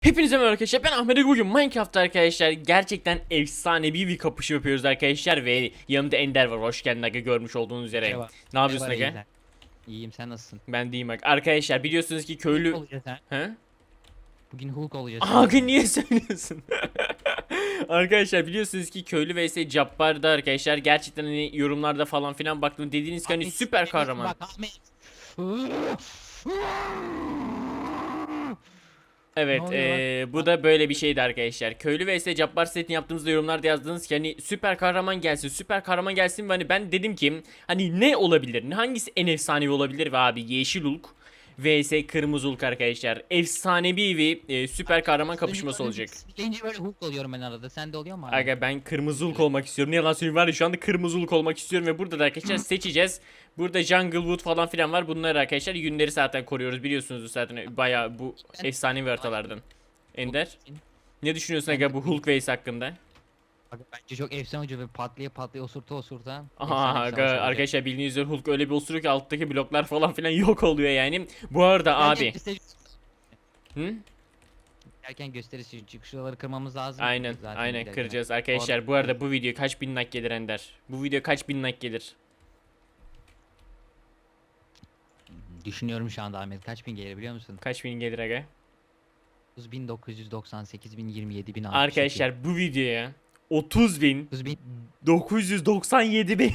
Hepinize merhaba arkadaşlar ben Ahmet bugün Minecraft'ta arkadaşlar gerçekten efsanevi bir kapışma yapıyoruz arkadaşlar ve yanımda Ender var hoş geldin Aga görmüş olduğunuz üzere Merhaba. Ne yapıyorsun Merhaba, Aga? iyiler. İyiyim sen nasılsın? Ben deyim Aga arkadaşlar biliyorsunuz ki köylü Hulk olacağız ha. He? Bugün Hulk olacağız. Aga niye söylüyorsun? arkadaşlar biliyorsunuz ki köylü vs Cabbar'da arkadaşlar gerçekten hani yorumlarda falan filan baktım dediğiniz ki hani Ahmet, süper kahraman Bak Ahmet. Evet Ne oluyor lan? eee, bu da böyle bir şeydi arkadaşlar. Köylü vs. Cabbar setini yaptığımızda yorumlarda yazdınız ki hani süper kahraman gelsin süper kahraman gelsin. Ve hani ben dedim ki hani ne olabilir? Hangisi en efsanevi olabilir? Ve abi Yeşil Hulk vs Kırmızı Hulk arkadaşlar. Efsanevi bir e, süper kahraman kapışması olacak. Deyince böyle Hulk oluyorum ben arada. Sende oluyor mu abi? Aga ben kırmızı Hulk olmak istiyorum. Ne yalan söyleyeyim var ya şu anda kırmızı Hulk olmak istiyorum ve burada da arkadaşlar seçeceğiz. Burada Jungle Wood falan filan var. Bunları arkadaşlar yünleri zaten koruyoruz. Biliyorsunuz zaten bayağı bu efsanevi haritalardan. Ender ne düşünüyorsun Aga bu Hulk Race hakkında? Bence çok efsane olacak ve patlaya patlaya osurta osurta. Aha efsane aga, arkadaşlar bildiğiniz üzere Hulk öyle bir osuruyor ki alttaki bloklar falan filan yok oluyor yani. Bu arada Bence abi. gösterici- Hı? Erken gösterisi çünkü şuraları kırmamız lazım. Aynen Zaten aynen giderken. kıracağız arkadaşlar. Bu arada bu video kaç bin like gelir Ender? Bu video kaç bin like gelir? Düşünüyorum şu anda Ahmet kaç bin gelir biliyor musun? Kaç bin gelir aga? 9998 bin 27 bin Arkadaşlar bu videoya 30 bin 30 bin 997 bin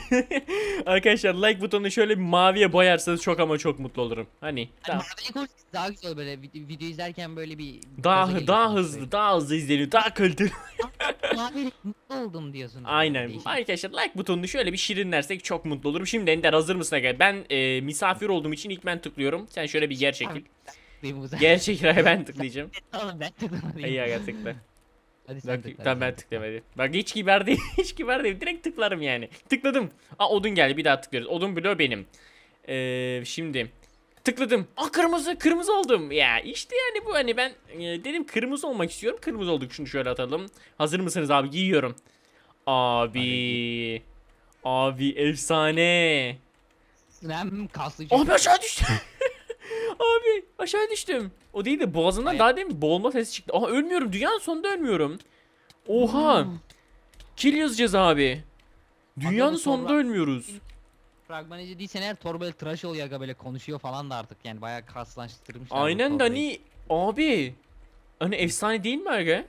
Arkadaşlar like butonunu şöyle bir maviye boyarsanız çok ama çok mutlu olurum. Hani Hani daha daha güzel böyle video, video izlerken böyle bir daha, daha böyle. hızlı, daha hızlı izleniyor, daha kaliteli. Mutlu oldum diyorsun. Aynen. Arkadaşlar like butonunu şöyle bir şirinlersek çok mutlu olurum. Şimdi Ender hazır mısın aga? Ben e, misafir olduğum için ilk ben tıklıyorum. Sen şöyle bir yer çekil. Ben tıklayacağım. Oğlum ben tıklamadım. İyi aga tıkla. Hadi sen Bak, tıkla. tamam ben tıklayayım hadi. Bak hiç kibar değil, hiç kibar değil. Direkt tıklarım yani. Tıkladım. Aa odun geldi bir daha tıklıyoruz. Odun bloğu benim. Ee, şimdi tıkladım. Aa kırmızı, kırmızı oldum. Ya işte yani bu hani ben e, dedim kırmızı olmak istiyorum. Kırmızı olduk. Şunu şöyle atalım. Hazır mısınız abi? Giyiyorum. Abi. Abi efsane. Ben kaslı Abi aşağı düştüm. Abi aşağı düştüm. O değil de boğazımdan Ay- daha demin boğulma sesi çıktı. Aha ölmüyorum. Dünyanın sonunda ölmüyorum. Oha. Kill yazacağız abi. Dünyanın sonunda sonra- ölmüyoruz. Fragmanıcı değilsen eğer Thor böyle tıraş oluyor aga böyle konuşuyor falan da artık yani bayağı kaslaştırmışlar. Aynen de hani abi. Hani efsane değil mi aga?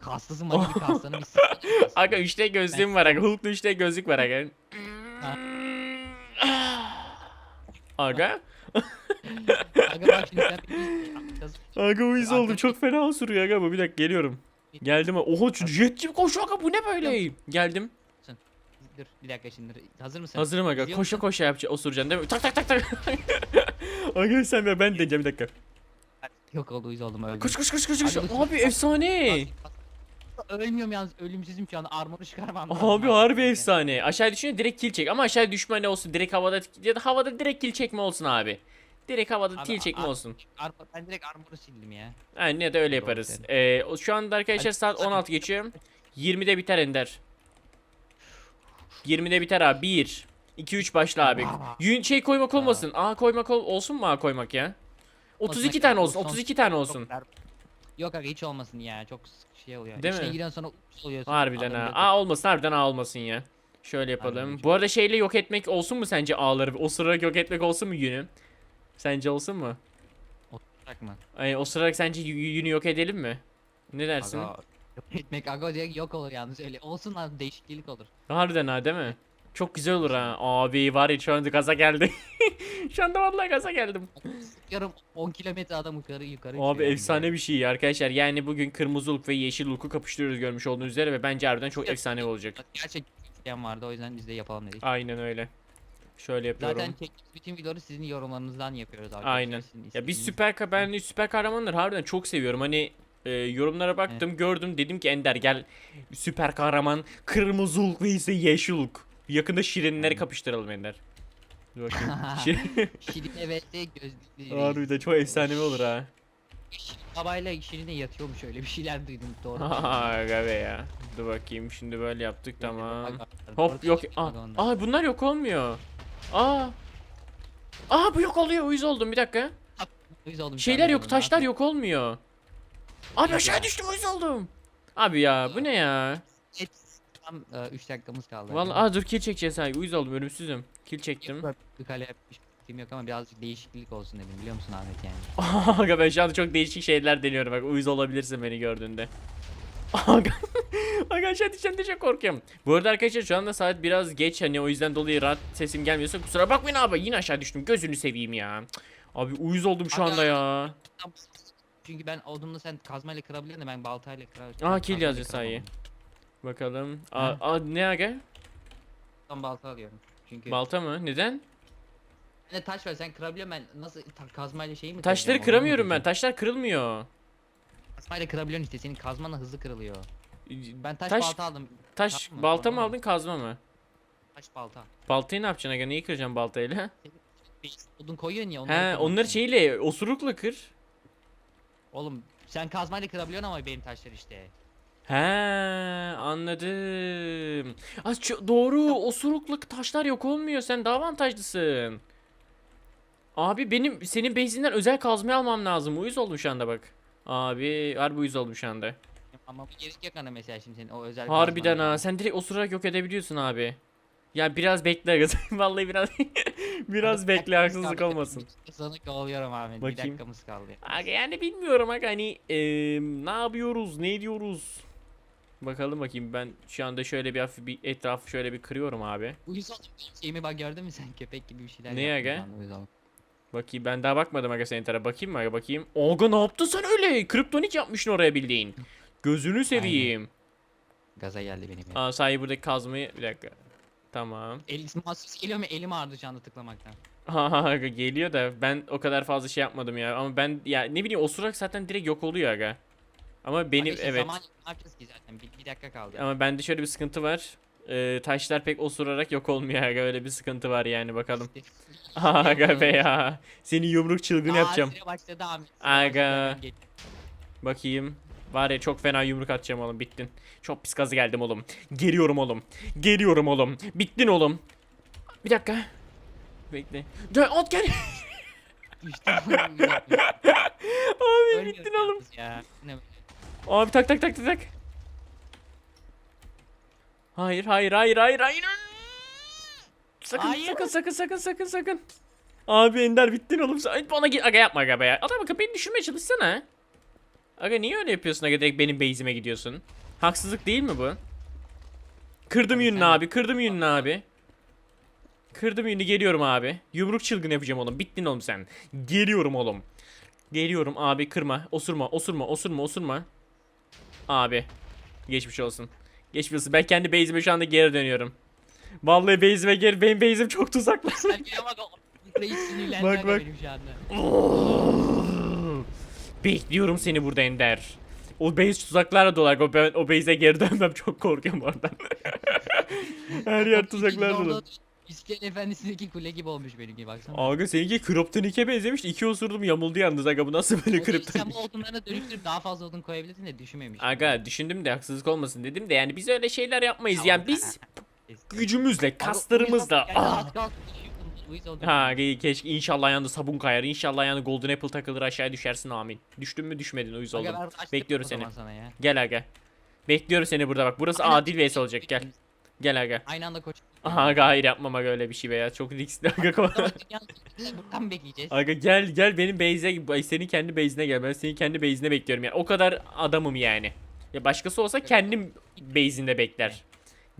Kaslısın mı gibi kaslanı Aga 3D gözlüğüm var aga. Hulk'lu 3D gözlük var aga. Aga. Aga bak şimdi sen bir yapacağız. Aga uyuz oldum. Çok fena osuruyor aga bu. Bir dakika geliyorum. Geldim. Şu jet gibi koşuyor aga bu ne böyle? Geldim. Dur bir dakika şimdi hazır mısın? Hazırım aga. Koşa musun? koşa yapacağım. Osuracaksın değil mi? Tak tak tak tak. aga sen ver ben deneyeceğim bir dakika. Yok oldu uyuz oldum öldüm. Koş koş koş koş koş. Hadi Abi efsane. Ölmüyorum yalnız ölümsüzüm şu anda armoru çıkarmam Abi harbi efsane. Aşağı düşünce direkt kill çek ama aşağı düşme ne olsun direkt havada ya da havada direkt kill çekme olsun abi. Direkt havada Abi, kill çekme ar- olsun. Armor, ben direkt armoru sildim ya. Aynen ya da öyle yaparız. Ee, o- şu anda arkadaşlar Hadi, saat hadi. 16 geçiyor. 20'de biter Ender. 20'de biter abi. 1 2 3 başla abi. Aa. Yün şey koymak olmasın. A koymak ol, olsun mu A koymak ya? 32 Olsun, tane olsun. son- 32 tane olsun. Çok dar- Yok aga hiç olmasın ya çok şey oluyor. Değil İçine mi? giren sonra oluyorsun. Harbiden ha. yok. A olmasın harbiden A olmasın ya. Şöyle yapalım. Harbiden Bu arada şeyle yok etmek olsun mu sence A'ları? O sırarak yok etmek olsun mu yünü? Sence olsun mu? Oturak mı? Ay, o sırarak sence yünü yok edelim mi? Ne dersin? Aga, yok etmek aga direkt yok olur yalnız öyle. Olsun lan değişiklik olur. Harbiden ha değil mi? Çok güzel olur ha. Abi var ya şu anda gaza geldi. şu anda vallahi gaza geldim. Yarım 10 kilometre adam yukarı yukarı. Abi efsane yani. bir şey ya arkadaşlar. Yani bugün kırmızı ve yeşil Hulk'u kapıştırıyoruz görmüş olduğunuz üzere ve bence harbiden çok efsane olacak. Gerçekten isteyen vardı o yüzden biz de yapalım dedik. Aynen öyle. Şöyle yapıyorum. Zaten çektiğimiz bütün videoları sizin yorumlarınızdan yapıyoruz arkadaşlar. Aynen. Sizin Ya biz süper ben süper kahramanları harbiden çok seviyorum. Hani e, yorumlara baktım, gördüm, dedim ki Ender gel süper kahraman kırmızı Hulk ve ise yeşil Hulk. Yakında şirinleri kapıştıralım Ender. Dur bakayım. Şirin- evet de gözlüklü. Harbiden çok efsane olur ha. Şirin babayla Şirin de yatıyormuş öyle bir şeyler duydum doğru. Aga be ya. Dur bakayım şimdi böyle yaptık tamam. Hop yok. Aa, aa bunlar yok olmuyor. Aa. Aa bu yok oluyor. Uyuz oldum bir dakika. Uyuz oldum Şeyler yok, taşlar yok olmuyor. Abi aşağı düştüm uyuz oldum. Abi ya bu ne ya? Tam 3 dakikamız kaldı. Vallahi aa dur kill çekeceğiz ha uyuz oldum ölümsüzüm. Kill çektim. Bir kale yapmış bir yok ama birazcık değişiklik olsun dedim biliyor musun Ahmet yani. Aga ben şu anda çok değişik şeyler deniyorum bak uyuz olabilirsin beni gördüğünde. Aga, aga aşağı düşeceğim diye çok korkuyorum. Bu arada arkadaşlar şu anda saat biraz geç hani o yüzden dolayı rahat sesim gelmiyorsa kusura bakmayın abi yine aşağı düştüm gözünü seveyim ya. Abi uyuz oldum şu anda ya. Çünkü ben odunla sen kazmayla kırabiliyorsun da ben baltayla kırar. Aa kill yazıyor sayı. Bakalım. Aa, aa ne aga? Tam balta alıyorum. Çünkü Balta mı? Neden? ne taş var sen kırabiliyorsun ben nasıl ta- kazmayla şeyi mi Taşları kıracağım, onu mu kıramıyorum ben. Taşlar kırılmıyor. Kazmayla kırabiliyorsun işte senin kazmanla hızlı kırılıyor. Ben taş, Taş- balta aldım. Taş Tamam, balta mı aldın kazma mı? Taş balta. Baltayı ne yapacaksın aga? Neyi kıracaksın baltayla? Bir Odun koyuyorsun ya He kırmak onları için. şeyle osurukla kır. Oğlum sen kazmayla kırabiliyorsun ama benim taşlar işte. He anladım. Az ço- doğru osurukla taşlar yok olmuyor. Sen daha avantajlısın. Abi benim senin base'inden özel kazmayı almam lazım. Uyuz oldum şu anda bak. Abi harbi uyuz oldum şu anda. Ama bir gerek yok hani mesela şimdi senin o özel Harbiden ha. Sen direkt osurarak yok edebiliyorsun abi. Ya biraz bekle kız. Vallahi biraz biraz bekle haksızlık olmasın. Sana kovalıyorum Ahmet. Bir Bakayım. dakikamız kaldı. Aga yani bilmiyorum aga hani eee, ne yapıyoruz ne diyoruz. Bakalım bakayım ben şu anda şöyle bir hafif bir etrafı şöyle bir kırıyorum abi. Uyuz şeyimi bak gördün mü sen köpek gibi bir şeyler Ne aga? Bakayım ben daha bakmadım aga senin tarafa bakayım mı aga bakayım. Aga ne yaptın sen öyle? Kriptonik yapmışsın oraya bildiğin. Gözünü seveyim. Gaza geldi benim. ya. Aa sahi buradaki kazmayı bir dakika. Tamam. El, mahsus geliyor mu elim ağrıdı şu anda tıklamaktan. Aga geliyor da ben o kadar fazla şey yapmadım ya. Ama ben ya ne bileyim osurak zaten direkt yok oluyor aga. Ama benim işte evet. Zaman yapacağız ki zaten bir, bir dakika kaldı. Ama bende şöyle bir sıkıntı var. Ee, taşlar pek osurarak yok olmuyor aga öyle bir sıkıntı var yani bakalım. Aga be ya. Seni yumruk çılgın Aa, yapacağım. başladı süre Aga. Bakayım. Var ya çok fena yumruk atacağım oğlum bittin. Çok pis gazı geldim oğlum. Geliyorum oğlum. Geliyorum oğlum. Bittin oğlum. Bir dakika. Bekle. Dön at gel. İşte Abi bittin oğlum. Ya. Ne? Abi tak tak tak tak tak. Hayır hayır hayır hayır hayır. Sakın Hayır. sakın sakın sakın sakın sakın. Abi Ender bittin oğlum. Sen bana git aga yapma aga be ya. Adam bakın beni düşürmeye çalışsana. Aga niye öyle yapıyorsun aga direkt benim base'ime gidiyorsun? Haksızlık değil mi bu? Kırdım yününü abi kırdım yününü abi. Kırdım yününü geliyorum abi. Yumruk çılgın yapacağım oğlum. Bittin oğlum sen. Geliyorum oğlum. Geliyorum abi kırma. Osurma osurma osurma osurma. Abi. Geçmiş olsun. Geçmiş olsun. Ben kendi base'ime şu anda geri dönüyorum. Vallahi base'ime geri. Benim base'im çok geliyor bak Bak, bak. Bekliyorum seni burada Ender. O base tuzaklarla dolar. O, ben, o base'e geri dönmem çok korkuyorum oradan. Her yer tuzaklarla dolu. İskelet Efendisi'ndeki kule gibi olmuş benimki baksana. Aga seninki Kryptonik'e benzemiş. İki osurdum yamuldu yalnız aga bu nasıl böyle işte Sen bu odunlarına dönüştürüp daha fazla odun koyabilirsin de düşünmemiş. Aga düşündüm de haksızlık olmasın dedim de yani biz öyle şeyler yapmayız. Yani biz gücümüzle, kaslarımızla. uyuz Ha keşke inşallah ayağında sabun kayar. İnşallah ayağında golden apple takılır aşağıya düşersin amin. Düştün mü düşmedin uyuz oldum. ben açtım Bekliyorum o seni. zaman Sana ya. Gel aga. Bekliyorum seni burada bak. Burası Aynen. adil vs olacak gel. Gel aga. Aynı anda koç. Aha aga hayır yapmam aga öyle bir şey be ya. Çok riskli aga. Buradan bekleyeceğiz? aga gel gel benim base'e senin kendi base'ine gel. Ben senin kendi base'ine bekliyorum yani. O kadar adamım yani. Ya başkası olsa kendim base'inde bekler.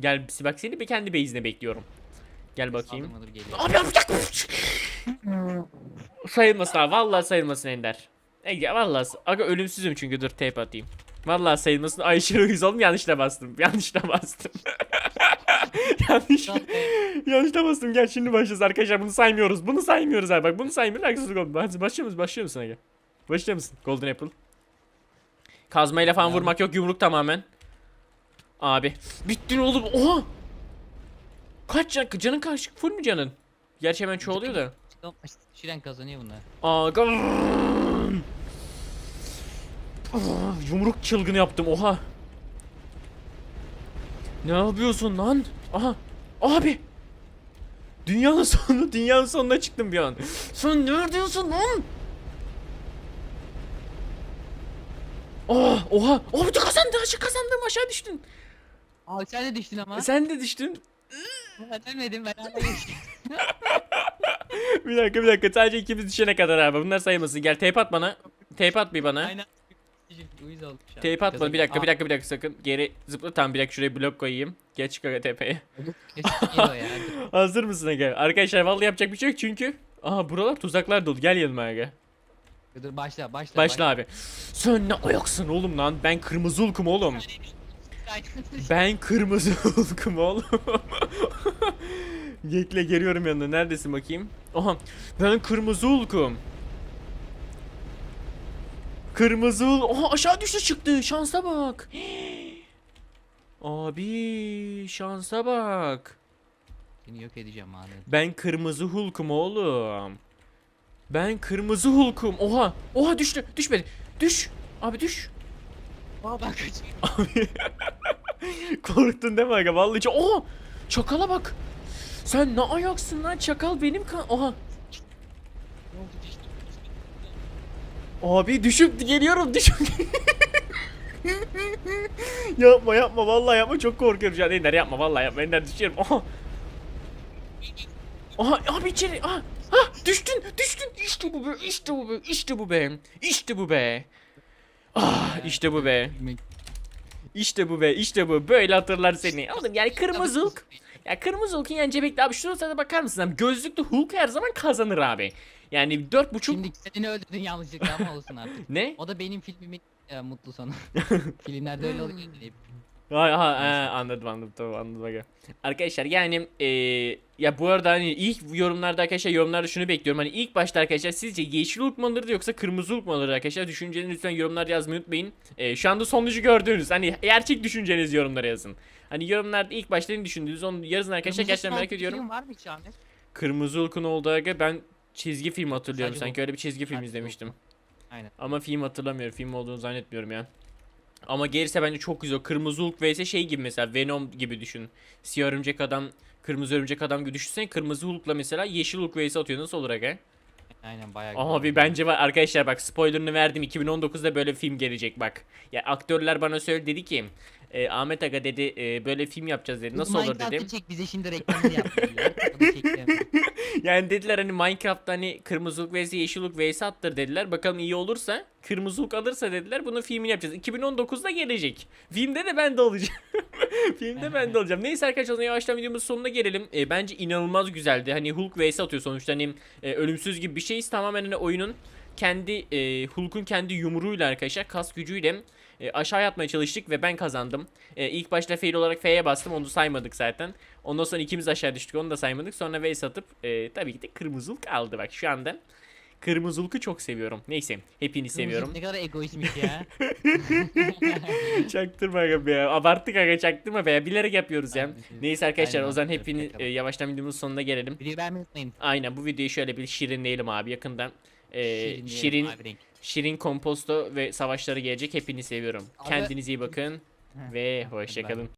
Gel bak seni bir kendi base'ine bekliyorum. Gel bakayım. Saldırmadır geliyor. Abi yapacak Sayılmasın abi. Vallahi sayılmasın Ender. Ege vallahi aga ölümsüzüm çünkü dur tape atayım. Vallahi sayılmasın. Ay aşırı uyuz oldum yanlışla bastım. Yanlışla bastım. Yanlış. yanlışla bastım. Gel şimdi başlayacağız arkadaşlar. Bunu saymıyoruz. Bunu saymıyoruz abi. Bak bunu saymıyoruz. Haksızlık oldu. Hadi başlıyor musun? Başlıyor musun Ege? Başlıyor musun? Golden Apple. Kazmayla falan vurmak yok. Yumruk tamamen. Abi. Bittin oğlum. Oha. Kaç can? Canın kaç? Full mü canın? Gerçi hemen çoğalıyor da. Şiren kazanıyor bunlar. Ah, Yumruk çılgını yaptım oha. Ne yapıyorsun lan? Aha. Abi. Dünyanın sonu, dünyanın sonuna çıktım bir an. Sen neredesin lan? Oh, oha. Oh, da kazandı. Aşağı kazandım. Aşağı düştün. Aa sen de düştün ama. Sen de düştün. Ben ölmedim ben hala bir dakika bir dakika. Sadece ikimiz düşene kadar abi. Bunlar sayılmasın. Gel tape at bana. Tape at bir bana. Aynen. Uyuz olduk şu an. Tape at bana. Bir dakika bir dakika bir dakika sakın. Geri zıpla. Tamam bir dakika şuraya blok koyayım. Geç kaka tepeye. eski o ya. Hazır mısın Aga? Arkadaşlar vallahi yapacak bir şey yok çünkü. Aha buralar tuzaklar dolu. Gel yanıma Aga. Dur, başla başla. Başla abi. Sen ne ayaksın oğlum lan? Ben kırmızı hulkum oğlum. Ben kırmızı hulkum oğlum. Gekle geliyorum yanına. Neredesin bakayım? Aha. Ben kırmızı hulkum. Kırmızı hul... Aha aşağı düştü çıktı. Şansa bak. Abi şansa bak. Seni yok edeceğim abi. Ben kırmızı hulkum oğlum. Ben kırmızı hulkum. Oha. Oha düştü. Düşmedi. Düş. Abi düş. Aa ben kaçayım. Abi. Korktun değil mi aga? Vallahi. Oha! Çakala bak. Sen ne ayaksın lan? Çakal benim kan... Oha. Abi düşüp geliyorum düşüp Yapma yapma. Vallahi yapma. Çok korkuyorum şu an. Ender yapma. Vallahi yapma. Ender düşerim Oha. Aha abi içeri aha. Ha düştün düştün. İşte bu be işte bu be işte bu be. İşte bu be. Ah işte bu be işte bu be işte bu böyle hatırlar seni Oğlum yani kırmızı Hulk ya kırmızı Hulk'un yani bekle abi şurasına da bakar mısın abi gözlüklü Hulk her zaman kazanır abi Yani dört buçuk Şimdi kendini öldürdün yanlışlıkla ama olsun artık. ne? O da benim filmimin e, mutlu sonu. Filmlerde öyle oluyor. Hep. Ha, anladım anladım tamam anladım. Arkadaşlar yani eee, ya bu arada hani ilk yorumlarda arkadaşlar yorumlarda şunu bekliyorum. Hani ilk başta arkadaşlar sizce yeşil mu alırdı yoksa kırmızı mu alırdı arkadaşlar? Düşüncenizi lütfen yorumlarda yazmayı unutmayın. Eee, şu anda sonucu gördüğünüz hani gerçek düşüncenizi yorumlara yazın. Hani yorumlarda ilk başta ne düşündüğünüzü onu yazın arkadaşlar Kırmızı gerçekten merak ediyorum. Var mı hiç Ahmet? Kırmızı Hulk'un olduğu aga ben çizgi film hatırlıyorum Sadece sanki öyle bir çizgi film Sadece izlemiştim. Aynen. Ama film hatırlamıyorum. Film olduğunu zannetmiyorum ya. Ama gerisi bence çok güzel. Kırmızı Hulk vs şey gibi mesela Venom gibi düşün. Siyah örümcek adam, kırmızı örümcek adam gibi düşünsene. Kırmızı Hulk'la mesela yeşil Hulk vs atıyor. Nasıl olur aga? Aynen bayağı güzel Abi bence var arkadaşlar bak spoilerını verdim. 2019'da böyle film gelecek bak. Ya aktörler bana söyledi dedi ki e, Ahmet Aga dedi e, böyle film yapacağız dedi. Nasıl olur Minecraft'ı dedim. çek bize şimdi reklamını yap. Yani dediler hani Minecraft'ta hani kırmızı Hulk vs yeşil Hulk vs attır dediler. Bakalım iyi olursa kırmızı Hulk alırsa dediler bunun filmini yapacağız. 2019'da gelecek. Filmde de ben de olacağım. Filmde ben de olacağım. Neyse arkadaşlar yavaştan videomuzun sonuna gelelim. E, bence inanılmaz güzeldi. Hani Hulk vs atıyor sonuçta hani e, ölümsüz gibi bir şeyiz. Tamamen hani oyunun kendi e, Hulk'un kendi yumruğuyla arkadaşlar kas gücüyle e, aşağı atmaya çalıştık ve ben kazandım. E, ilk başta fail olarak F'ye bastım onu saymadık zaten. Ondan sonra ikimiz aşağı düştük onu da saymadık. Sonra V satıp e, tabii ki de kırmızı Hulk aldı bak şu anda. Kırmızı Hulk'u çok seviyorum. Neyse hepinizi seviyorum. Ne kadar egoistmiş ya. çaktırma be ya. Abarttık aga çaktırma be ya. Bilerek yapıyoruz ya. Neyse arkadaşlar o zaman bakalım. e, yavaştan videomuzun sonuna gelelim. Videoyu beğenmeyi unutmayın. Aynen bu videoyu şöyle bir şirinleyelim abi yakından. E, Şirinleyelim şirin abi renk. Şirin komposto ve savaşları gelecek. Hepinizi seviyorum. Abi- Kendinize iyi bakın ve hoşçakalın.